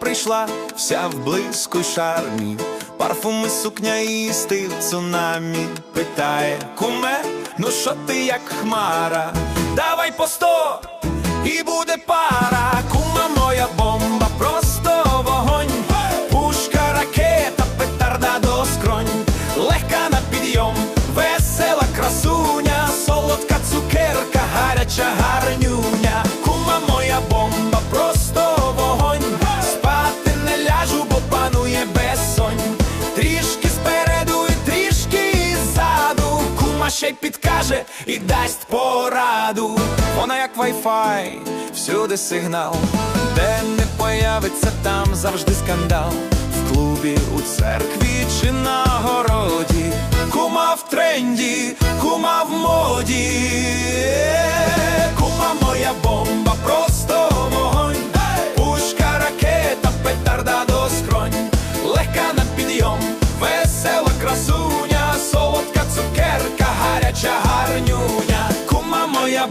Прийшла вся в блиску шармі, парфуми, сукня і стиль цунамі питає куме, ну що ти як хмара? Давай по сто і буде пара. Ще й підкаже і дасть пораду. Вона як вайфай, всюди сигнал. Де не появиться, там завжди скандал. В клубі, у церкві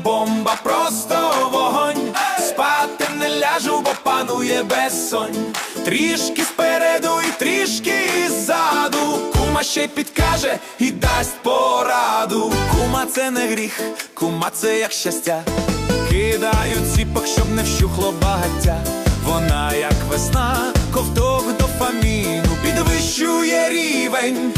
бомба, просто вогонь. Спати не ляжу, бо панує безсонь. Трішки спереду і трішки ззаду. Кума ще й підкаже і дасть пораду. Кума це не гріх, кума це як щастя. Кидають ціпок, щоб не вщухло багаття. Вона як весна, ковток дофаміну, підвищує рівень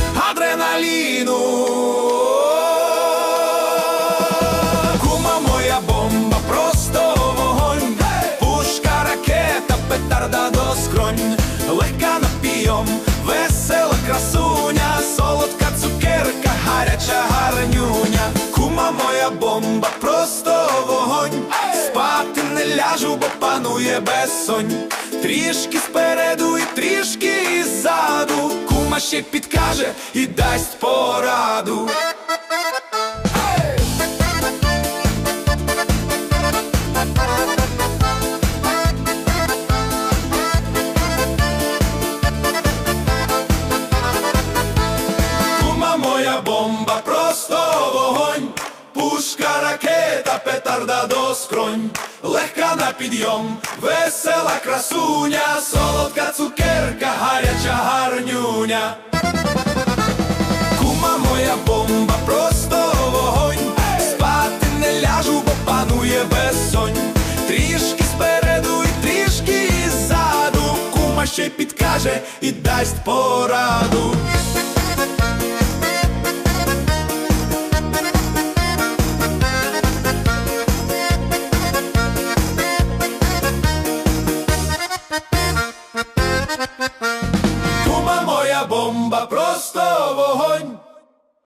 петарда до скронь. Легка на пійом, весела красуня, солодка цукерка, гаряча гарнюня. Кума моя бомба, просто вогонь. Спати не ляжу, бо панує безсонь. Трішки спереду і трішки ззаду. Кума ще підкаже і дасть пораду. Пушка, ракета, петарда до скронь, легка на підйом, весела красуня, солодка цукерка, гаряча гарнюня. Кума моя бомба, просто вогонь, спати не ляжу, бо панує безсонь. Трішки спереду і трішки ззаду. Кума ще підкаже і дасть пораду.